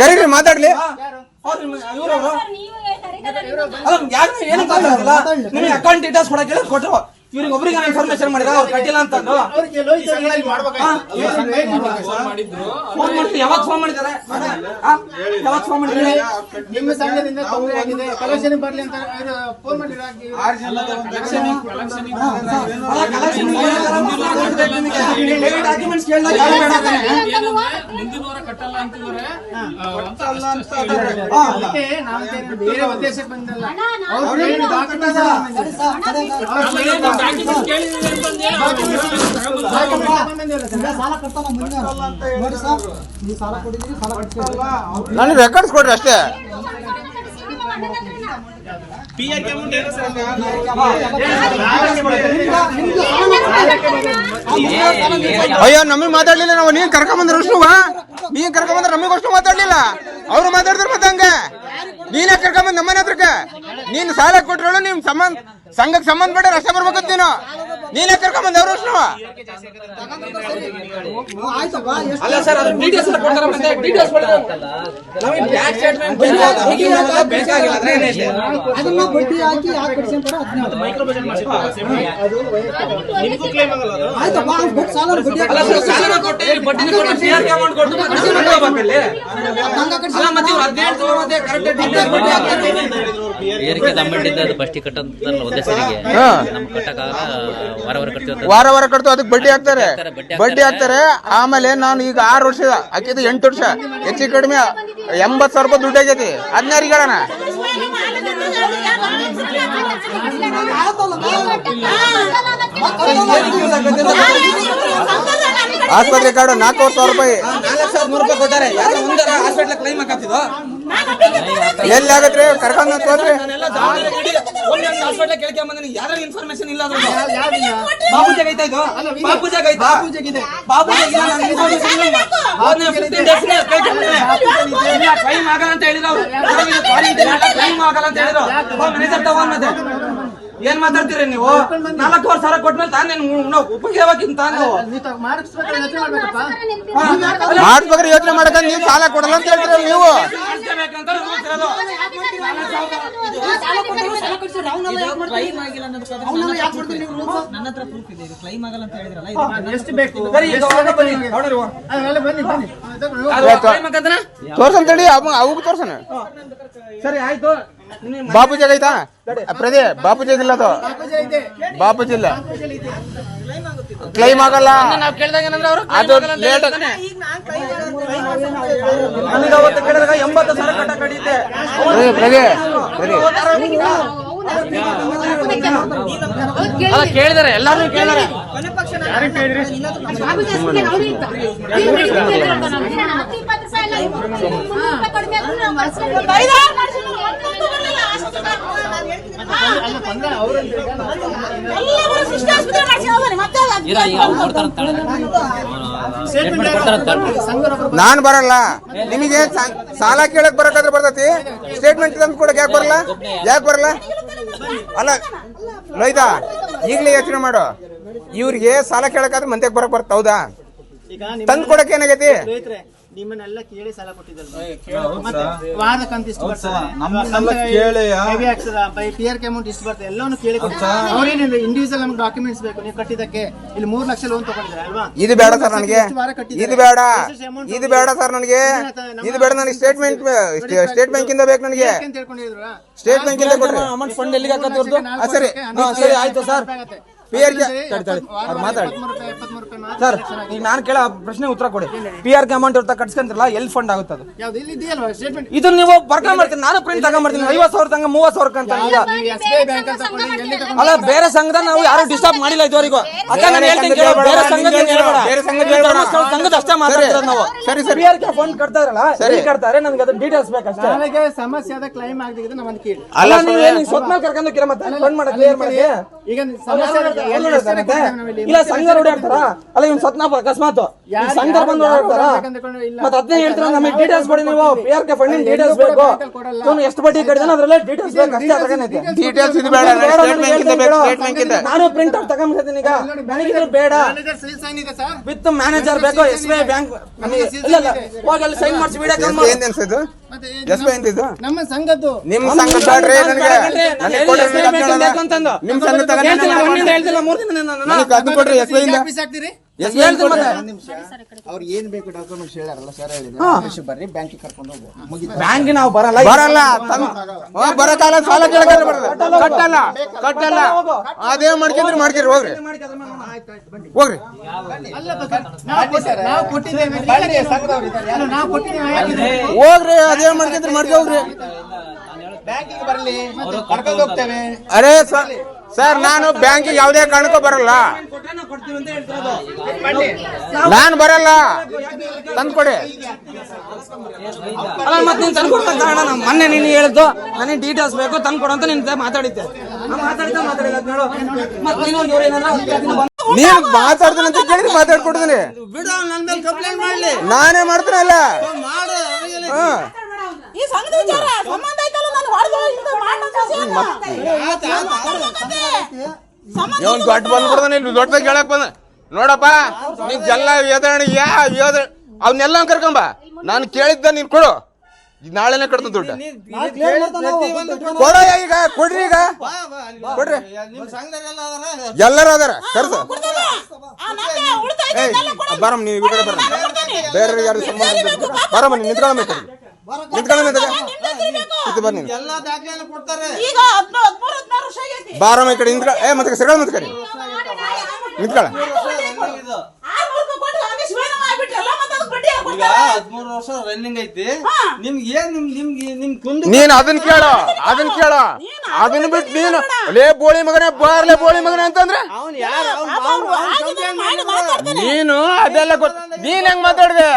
ಕರೀರಿ ಮಾತಾಡ್ಲಿ. ನಿಮಗೆ ಅಕೌಂಟ್ ಡೀಟೇಲ್ಸ್ ಕೊಡಕ್ಕೆ ಕೊಟ್ಟರು ಇವ್ರಿಗೆ ಒಬ್ರಿಗೆ ಇನ್ಫಾರ್ಮೇಶನ್ ಮಾಡಿದ್ರೆ ಅವ್ರು ಕಟ್ಟಿಲ್ಲ ಅಂತಂದು. ಫೋನ್ ಯಾವಾಗ ಫೋನ್ ಮಾಡಿದ್ದಾರೆ? ಯಾವಾಗ ಫೋನ್ ಮಾಡಿದ್ದಾರೆ? ನಿಮ್ಮ ಸಂಘದಿಂದ ತೊಂದರೆ ಆಗಿದೆ. ಕಲೆಕ್ಷನ್ ಬರ್ಲಿ ಅಂತ ಫೋನ್ ಮಾಡಿದ್ರೆ ಡಾಕ್ಯುಮೆಂಟ್ಸ್ ಕೇಳಿದಾಗ. ಮುಂದಿನ ವಾರ ಕಟ್ಟಲ್ಲ ಅಂತಿದ್ದಾರೆ. ಬೇರೆ ಉದ್ದೇಶಕ್ಕೆ ಬಂದಲ್ಲ. ನನಗೆ ರೆಕಾರ್ಡ್ಸ್ ಕೊಡ್ರಿ ಅಷ್ಟೇ. ಅಯ್ಯೋ ನಮಗೆ ಮಾತಾಡ್ಲಿಲ್ಲ ನಾವು. ನೀನ್ ಕರ್ಕೊಂಬಂದ್ರೆ ವಿಷ್ಣುವ ನೀನ್ ಕರ್ಕೊಂಬಂದ್ರೆ ನಮಗೆ ಅಷ್ಟು ಮಾತಾಡ್ಲಿಲ್ಲ. ಅವ್ರು ಮಾತಾಡಿದ್ರು ಮತ್ತೆ ಹಂಗೆ. ನೀನೇ ಕರ್ಕೊಂಬಂದ್ ನಮ್ಮನೆ ಹತ್ರಕ್ಕೆ. ನೀನ್ ಸಾಲ ಕೊಟ್ರಳು ನಿಮ್ ಸಂಬಂಧ ಸಂಘಕ್ಕೆ ಸಂಬಂಧಪಟ್ಟ ರಸ್ತೆ ಬರ್ಬೇಕಂತ ನೀನು. ನೀನೇ ಕರ್ಕೊಂಬಂದ್ ಅವ್ರು ಅಲ್ಲ ಸರ್ ಅದು ಡೀಟೇಲ್ಸ್ ಎಲ್ಲ ಕೊಡ್ತಾರೆ ಮತ್ತೆ? ಡೀಟೇಲ್ಸ್ ನಮಗೆ ಬ್ಯಾಂಕ್ ಸ್ಟೇಟ್ಮೆಂಟ್ ಬೇಕಾಗಿಲ್ಲ ಅದ್ರೆ ಏನೈತೆ ಅದನ್ನ ಬಡ್ಡಿ ಹಾಕಿ ಯಾಕೆ ಸಾಲ ಬಡ್ಡಿ ಅಲ್ಲ ಸರ್ ಸಾಲನ ಕೊಟ್ಟು ಬಡ್ಡಿನ ಕೊಟ್ಟು ಮತ್ತೆ. ಅಲ್ಲ ಮತ್ತೆ ಕರೆಕ್ಟ್ ಡೀಟೇಲ್ಸ್ ಬಡ್ಡಿ ಹಾಕ್ತಾರೆ. ಏರಿಕೆ ದಮ್ಮಂಡಿದ್ದ ಅದು ಬಸ್ಟಿ ಒಂದೇ ಸರಿಗೆ ಹಾ. ನಮ್ ಕಟ್ಟಕ್ಕಾಗ ವಾರ ವಾರ ಕಟ್ತೀವಿ ವಾರ ವಾರ ಕಟ್ತು ಅದಕ್ಕೆ ಬಡ್ಡಿ ಹಾಕ್ತಾರೆ. ಬಡ್ಡಿ ಹಾಕ್ತಾರೆ ಆಮೇಲೆ ನಾನು ಈಗ ಆರು ವರ್ಷ ಹಾಕಿದ್ದು ಎಂಟು ವರ್ಷ. ಹೆಚ್ಚು ಕಡಿಮೆ ಎಂಬತ್ತು ಸಾವಿರ ರೂಪಾಯಿ ದುಡ್ಡು ಆಗೈತಿ. ಹದಿನಾರಿಗೆ ಹೇಳೋಣ ಆಸ್ಪತ್ರೆ ಕಾರ್ಡ್ ನಾಲ್ಕೂವರೆ ಸಾವಿರ ರೂಪಾಯಿ. ನಾಲ್ಕು ಸಾವಿರದ ನೂರು ರೂಪಾಯಿ ಕೊಟ್ಟಾರೆ. ಒಂದರ ಹಾಸ್ಪಿಟ್ಲ್ ಕ್ಲೈಮ್ ಹಾಕತ್ತಿದ್ದು. ಎಲ್ಲಿ ಆಗತ್ರಿ ಕರ್ಕೊಂಡು ಬಂದಿನಿ ಯಾವ್ದಾರ ಇನ್ಫಾರ್ಮೇಶನ್ ಇಲ್ಲ ಬಾಬು ಬಾಬುಜಾಗ ಐತಾ ಇದು? ಬಾಬುಜಾಗ ಐತಾ ಬಾಬು ಬಾಬುಜಾಗ ಇಲ್ಲ ನಾನು information ಇಲ್ಲ. ಹೋದ್ನೆ 15 days ಗೆ ಕೇಳ್ಕೊಂಡ್ಬಂದೆ. ಇಲ್ಲ ಕ್ಲೈಮ್ ಆಗಲ್ಲ ಅಂತ ಹೇಳಿದ್ರು ಅವ್ರು. ಕ್ಲೈಮ್ ಆಗಲ್ಲ ಅಂತ ಹೇಳಿದ್ರು. ಮ್ಯಾನೇಜರ್ ತಗೊಂಡ್ ಮತ್ತೆ ಏನ್ ಮಾತಾಡ್ತೀರಿ ನೀವು ನಾಲ್ಕೂವರೆ ಸಾವಿರ ಕೊಟ್ಮೇಲೆ ತಾನೇ ಉಪಯೋಗಕ್ಕಿಂತ ತಾನು ನೀವು ತ- ಮಾಡಿಸ್ಬೇಕಾದ್ರೆ ಯೋಚನೆ ಮಾಡಕ ನೀವು ಸಾಲ ಕೊಡಲ್ಲ ಅಂತ ಹೇಳ್ತೀರ ನೀವು. ಎಷ್ಟು ಬೇಕು ಸರಿ, ಈಗ ಹೊರಗೆ ಬನ್ನಿ. ಬನ್ನಿ ಹೇಳಿ ಅವ ಅವಾಗ ತೋರ್ಸನ. ಸರಿ ಆಯ್ತು. ಬಾಪೂಜಾಗ ಐತಾ ಪ್ರದೇ ಬಾಪು ಅದು. ಬಾಪೂಜಿ ಬಾಪೂಜಿ ಇಲ್ಲ. ಕ್ಲೈಮ್ ಆಗಲ್ಲ. ನಾವು ಕೇಳಿದಾಗ ಏನಂದ್ರೆ ಅವರು ಅದು ಲೇಟ್ ನನಗೆ ಅವತ್ತು ಕೇಳಿದಾಗ ಎಂಬತ್ತು ಸಾವಿರ ಕಟ್ಟ ಕಡಿತೆ ಪ್ರದೇ ಪ್ರದೇ. ಅಲ್ಲ ಕೇಳಿದಾರೆ ಎಲ್ಲಾರು ಕೇಳಿದಾರೆ ನಾನ್ ಬರಲ್ಲ ನಿಮಗೆ ಸಾಲ ಕೇಳಕ್ ಬರಕಾದ್ರೆ ಬರ್ತತಿ ಸ್ಟೇಟ್ಮೆಂಟ್ ತಂದು ಕೊಡಕ್ ಯಾಕೆ ಬರಲ್ಲ ಯಾಕೆ ಬರಲ್ಲ ಅಲ್ಲ ಲೋಯ್ತಾ ಈಗಲೇ ಯೋಚನೆ ಮಾಡು. ಇವ್ರಿಗೆ ಸಾಲ ಕೇಳಕ್ಕಾದ್ರೆ ಮಂತ್ಯಕ್ ಬರಕ್ ಬರ್ತ ಹೌದಾ? ಈಗ ನಿಮ್ಮ ತಂದ್ ಕೊಡಕ್ ಏನಾಗೈತಿ? ನಿಮ್ಮನ್ನೆಲ್ಲ ಕೇಳಿ ಸಾಲ ಕೊಟ್ಟಿದ್ದಲ್ಲ ಬರ್ತದೆ. ಆರ್ ಅಮೌಂಟ್ ಇಷ್ಟು ಬರ್ತದೆ. ಎಲ್ಲವನ್ನು ಕೇಳಿ ಅವ್ರೇನಿಲ್ಲ ಇಂಡಿವಿಜುವಲ್ ನಮ್ಗೆ ಡಾಕ್ಯುಮೆಂಟ್ಸ್ ಬೇಕು. ನೀವು ಕಟ್ಟಿದ್ದಕ್ಕೆ ಇಲ್ಲಿ ಮೂರ್ ಲಕ್ಷ ಲೋನ್ ತಗೊಂಡಿದ್ರೆ ಅಲ್ವಾ? ಇದು ಬೇಡ ಸರ್ ನನಗೆ. ವಾರ? ಇದು ಬೇಡ. ಇದು ಬೇಡ ಸರ್ ನನಗೆ. ಇದು ಬೇಡ ನನಗೆ ಸ್ಟೇಟ್ಮೆಂಟ್ ಸ್ಟೇಟ್ ಬ್ಯಾಂಕ್ ಇಂದ. ಬೇಕು ನನಗೆ. ಅಂತ ಹೇಳ್ಕೊಂಡಿದ್ರು ಸ್ಟೇಟ್ ಬ್ಯಾಂಕ್ ಇಂದ ಕೊಡ್ರಿ. ಅಮೌಂಟ್ ಫಂಡ್ ಎಲ್ಲಿಗೆ ಸರಿ. ಆಯ್ತು ಸರ್. ಪಿ ಆರ್ ಕೆ ತಡಿ, ತಡಿ. ಅವ್ರು ಮಾತಾಡಿ. ರೂಪಾಯಿ ಸರ್ ಈಗ ನಾನು ಕೇಳೋ ಪ್ರಶ್ನೆ ಉತ್ತರ ಕೊಡಿ. ಪಿ ಆರ್ ಕೆ ಅಮೌಂಟ್ ಇರ್ತಾ ಕಟ್ಸ್ಕೊಂತಿರಲ್ಲ ಎಲ್ಲಿ ಫಂಡ್ ಆಗುತ್ತೆ ಅದು? ಯಾವ್ದು ಇಲ್ಲಿ ಇದೆಯಲ್ವಾ? ಸ್ಟೇಟ್ಮೆಂಟ್ ಇದನ್ನ ನೀವು ಮಾಡ್ತೀನಿ. ನಾನು ಪ್ರಿಂಟ್ ತಗೊಂಬರ್ತೀನಿ. ಐವತ್ತು ಸಾವಿರ ತಂಗ ಮೂವತ್ತು ಸಾವಿರ ಅಂತ ಇಲ್ಲ ಎಸ್ ಬಿ ಐ ಬ್ಯಾಂಕ್ ಅಲ್ಲಿ ತಗೊಂಡು ಎಲ್ಲಿ ತಗೊಂಡು ಅಲ್ಲ ಬೇರೆ ಸಂಘದ ನಾವು ಯಾರು ಡಿಸ್ಟರ್ಬ್ ಮಾಡಿಲ್ಲ ಇದುವರೆಗೂ. ಅಕ್ಕ ನಾನು ಹೇಳ್ತೀನಿ ಕೇಳು, ಬೇರೆ ಸಂಘದ ಹೇಳ್ಬೇಡ. ಬೇರೆ ಸಂಘದ ಈ ಹೇಳ್ಬೇಡ. ಧರ್ಮಸ್ಥಳ ಸಂಘದ ಅಷ್ಟೇ ಮಾತಾಡ್ತಿರೋದು ನಾವು. ಸರಿ, ಫಂಡ್ ಕಟ್ತಾರೆ? ನನಗೆ ಅದನ್ನ ಡೀಟೇಲ್ಸ್ ಬೇಕಷ್ಟೇ. ನನಗೆ ಸಮಸ್ಯೆ ಆದ ಕ್ಲೈಮ್ ಆಗದಿದ್ರೆ ನಮ್ಮನ್ನು ಕೇಳಿ. ಅಲ್ಲ ನೀವು ಏನು ಸ್ವತ್ ಮೇಲೆ ಕರ್ಕೊಂಡು ಮತ್ತೆ? ಫಂಡ್ ಮಾಡಕ್ಕೆ ಕ್ಲಿಯರ್ ಈಗ ಸಮಸ್ಯೆ? ಇಲ್ಲ ಸಂಘ ಓಡಾಡ್ತಾರ ಅಲ್ಲ ಇವ್ನು ಅಕಸ್ಮಾತ್. ಸಂಘ ಬಂದು ಓಡಾಡ್ತಾರ ಮತ್ತೆ ಅದನ್ನೇ ಹೇಳ್ತಾರ? ನಮಗೆ ಡೀಟೇಲ್ಸ್ ಕೊಡಿ ನೀವು. ಪಿ ಆರ್ ಕೆ ಫಂಡಿನ ಡೀಟೇಲ್ಸ್ ಬೇಕು. ಇವನು ಎಷ್ಟು ಬಡ್ಡಿ ಕಟ್ಟಿದಾನ ಅದ್ರಲ್ಲೇ ಡೀಟೇಲ್ಸ್ ಬೇಕು. ಅಷ್ಟೇ ಅದಕ್ಕೆ ಡೀಟೇಲ್ಸ್ ಇದು. ಬೇಡ ಸ್ಟೇಟ್ಮೆಂಟ್ ಇಂದ ಬೇಕು ಇಂದ ನಾನು ಪ್ರಿಂಟ್ ಔಟ್ ತಗೊಂಡ್ಬಿಡ್ತೀನಿ ಈಗ. ನನಗಿದ್ರೆ ಬೇಡ. ವಿತ್ ಮ್ಯಾನೇಜರ್ ಬೇಕು. ಎಸ್ ಬಿ ಐ ಬ್ಯಾಂಕ್ ನಮಗೆ ಇಲ್ಲ ಇಲ್ಲ. ಹೋಗಿ ಅಲ್ಲಿ ಸೈನ್ ಮಾಡಿಸಿ ವಿಡಿಯೋ ಕಾಲ್ ಏನ್ ಅನ್ಸಿದ್ದು ಮತ್ತೆ ಎಸ್ ಬಿ ಇದು ನಮ್ಮ ಸಂಘದ್ದು ನಿಮ್ ಸಂಘ ಬೇಡ್ರಿ ನನಗೆ ನನಗೆ ಕೊಡ್ರಿ SBI ಬ್ಯಾಂಕ್ ಇಂದ ಬೇಕು ಅಂತಂದು. ನಿಮ್ ಸಂಘ ತಗೊಂಡು ಹೇಳ್ತಿಲ್ಲ, ಒಂದಿನ ಹೇಳ್ತಿಲ್ಲ, ಮೂರ್ ದಿನದಿಂದ ನಾನು. ನನಗೆ ಅದು ಕೊಡ್ರಿ ಎಸ್ ಬಿ ಇಂದ. ಅವ್ರು ಏನ್ ಬೇಕು ಡಾಕ್ಯುಮೆಂಟ್ಸ್ ಹೇಳಾರಲ್ಲ ಸರ್ ಹೇಳಿದ್ರೆ ಬರ್ರಿ ಬ್ಯಾಂಕಿಗೆ ಕರ್ಕೊಂಡು ಹೋಗು ಮುಗಿತು ನಾವು ಬರಲ್ಲ ಬರಲ್ಲ ತಮ್ಮ ಬರಕಾಲ ಸಾಲ ಕೇಳಕಾಲ ಬರಲ್ಲ ಕಟ್ಟಲ್ಲ ಕಟ್ಟಲ್ಲ ಅದೇ ಮಾಡ್ಕೊಂಡ್ರೆ ಮಾಡ್ತೀರಿ ಹೋಗ್ರಿ ಹೋಗ್ರಿ ಹೋಗ್ರಿ ಅದೇ ಮಾಡ್ಕೊಂಡ್ರೆ ಮಾಡ್ಕೊ ಹೋಗ್ರಿ ಬ್ಯಾಂಕಿಗೆ ಬರಲಿ ಕರ್ಕೊಂಡು ಹೋಗ್ತೇವೆ ಅರೇ ಸರ್ ಸರ್ ನಾನು ಬ್ಯಾಂಕಿಗೆ ಯಾವುದೇ ಕಾರಣಕ್ಕೂ ಬರಲ್ಲ. ನಾನು ಬರಲ್ಲ. ತಂದ್ಕೊಡಿ. ಅಲ್ಲ ಮತ್ತೆ ನೀನು ತಂದ್ಕೊಡ್ತಾ ಕಾರಣ ನಾನು ಮೊನ್ನೆ ನೀನು ಹೇಳಿದ್ದು. ನನಗೆ ಡೀಟೇಲ್ಸ್ ಬೇಕು ತಂದ್ಕೊಡು ಅಂತ ನಿನ್ನ ಮಾತಾಡಿದ್ದೆ. ನಾನು ಮಾತಾಡ್ತೀನಿ ಅಂತ ಕೇಳಿದ್ರೆ ಮಾತಾಡ್ಕೊಡ್ತೀನಿ. ಬಿಡು ನನ್ನ ಈ ಕಂಪ್ಲೇಂಟ್ ಮಾಡ್ಲಿ. ನಾನೇ ಮಾಡ್ತೀನಲ್ಲ. ಇವನ್ ದೊಡ್ಡ ಬಂದ್ಬಿಡ್ದಾನೆ ಇಲ್ಲಿ ದೊಡ್ಡದಾಗ ಹೇಳಕ್ ಬಂದ ನೋಡಪ್ಪ ನೀನ್ ಎಲ್ಲ ಯಾ ವೇದ ಅವನ್ನೆಲ್ಲ ಕರ್ಕೊಂಬ ನಾನು ಕೇಳಿದ್ದ ನೀನ್ ಕೊಡು. ಇದ್ ನಾಳೆನೆ ಕಟ್ತ ದುಡ್ಡು. ಕೊಡ ಈಗ ಕೊಡ್ರಿ ಈಗ. ಕೊಡ್ರಿ. ಎಲ್ಲರೂ ಅದಾರ ಕರ್ಸ ಏಯ್ ಬರಮ್ಮ ನೀವು ಈ ಕಡೆ ಬರಮ್ಮ ಬೇರೆ ಯಾರು ಸಂಬಂಧ ಬರಮ್ಮ ನೀವು ನಿಂತ್ಕೊಳ್ಳಮ್ಮ ಇದು ಬನ್ನಿ. ನೀನು. ಎಲ್ಲಾ ದಾಖಲೆ ಕೊಡ್ತಾರೆ. ಈಗ ಹದಿಮೂರು ಹದಿನಾರು ವರ್ಷ ಆಗೈತಿ. ಬಾರಮ್ಮ ಈ ಕಡೆ ನಿಂತ್ಕೊಳ್ಳ ಏ ಮತ್ತೆ ಸರಳ ಮತ್ತೆ ಕರಿ ನಿಂತ್ಕೊಳ್ಳ ಆರ್ನೂರು ರೂಪಾಯಿ ಕೊಟ್ಟು ಹಂಗೆ ಶಿವಾನ ಮಾಡ್ಬಿಟ್ರಲ್ಲ ಮತ್ತೆ ಅದಕ್ಕೆ ಬಡ್ಡಿ ಯಾಕ್ ಈಗ? ಹದಿಮೂರು ವರ್ಷ ರನ್ನಿಂಗ್ ಐತಿ. ನಿಮ್ಗೆ ಏನ್ ನಿಮ್ ನಿಮ್ಗೆ ನಿಮ್ ಕುಂದು ನೀನ್ ಅದನ್ನ ಕೇಳ ಅದನ್ನ ಕೇಳ. ಅದನ್ನ ಬಿಟ್ಟು ನೀನು. ಲೇ ಬೋಳಿ ಮಗನೇ ಬಾರ್ಲೆ ಬೋಳಿ ಮಗನೇ ಅಂತಂದ್ರೆ? ಅವ್ನು ಯಾರು. ನೀನು ಅದೆಲ್ಲ ಗೊತ್ತ ನೀನ್ ಹೆಂಗ್ ಮಾತಾಡ್ದೆ?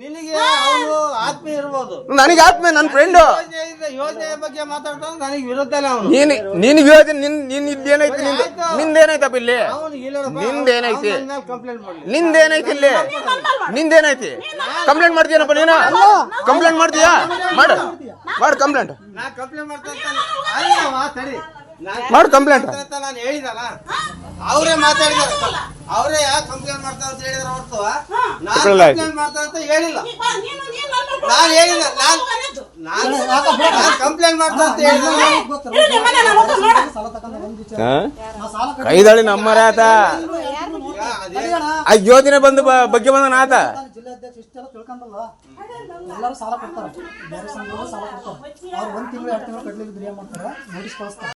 ನಿನಗೆ ಅವನು ಆತ್ಮೀಯ ಇರ್ಬೋದು. ನನಗೆ ಆತ್ಮೆ ನನ್ನ ಫ್ರೆಂಡ್ ಯೋಜನೆ ಯೋಜನೆ ಬಗ್ಗೆ ಮಾತಾಡ್ತಾ ನನಗೆ ವಿರುದ್ಧನೇ ಅವನು. ನೀನ್ ನೀನ್ ಯೋಜನೆ ನಿನ್ ನಿನ್ ಇಲ್ಲೇನೈತಿ ನಿಂದು? ನಿಂದೇನೈತಪ್ಪ ಇಲ್ಲಿ? ಅವನು ನಿಂದೇನೈತಿ ಕಂಪ್ಲೇಂಟ್ ಮಾಡಿ ನಿಂದೇನೈತಿ ಇಲ್ಲಿ? ನಿಂದೇನೈತಿ ಕಂಪ್ಲೇಂಟ್ ಮಾಡ್ತೀಯನಪ್ಪ ನೀನು? ಕಂಪ್ಲೇಂಟ್ ಮಾಡ್ತೀಯಾ? ಮಾಡು. ಮಾಡು ಕಂಪ್ಲೇಂಟ್ ನಾ ಕಂಪ್ಲೇಂಟ್ ಮಾಡ್ತಾ ಇರ್ತಾನೆ. ತಡಿ ನಾನ್ ಮಾಡು ಕಂಪ್ಲೇಂಟ್ ನಾನು ಹೇಳಿದಲ್ಲ ಅವರೇ ಮಾತಾಡಿದಾರೆ. ಅವರೇ ಯಾಕೆ ಕಂಪ್ಲೇಂಟ್ ಮಾಡ್ತಾರೆ ಅಂತ ಹೇಳಿದ್ರೆ ಹೊರತು ನಾನು. ಕಂಪ್ಲೇಂಟ್ ಮಾಡ್ತಾರೆ ಅಂತ ಹೇಳಿಲ್ಲ. ನೀನು ನೀನು ನಾನು ಹೇಳಿಲ್ಲ ನಾನು ನಾನು ಕಂಪ್ಲೇಂಟ್ ಮಾಡ್ತಾರೆ ಅಂತ ಹೇಳಿಲ್ಲ. ಕೈದಾಳಿ ನಮ್ಮರ ಆತ. ಅಯ್ಯೋ ಯೋಜನೆ ಬಂದು ಬ- ಬಗ್ಗೆ ಬಂದ ಆತ. ಜಿಲ್ಲಾಧ್ಯಕ್ಷ ಇಷ್ಟೆಲ್ಲ ತಿಳ್ಕೊಂಡಲ್ಲ ಎಲ್ಲರೂ ಸಾಲ ಕೊಡ್ತಾರೆ. ಬೇರೆ ಸಂಘದವರು ಸಾಲ ಕೊಡ್ತಾರೆ. ಅವ್ರು ಒಂದ್ ತಿಂಗಳು ಎರಡು ತಿಂಗಳು ಕಟ್ಲಿಲ್ಲ ಏನ್ ಮಾಡ್ತಾರೆ. ನೋಟಿಸ್ ಕಳಿಸ್ತಾರೆ.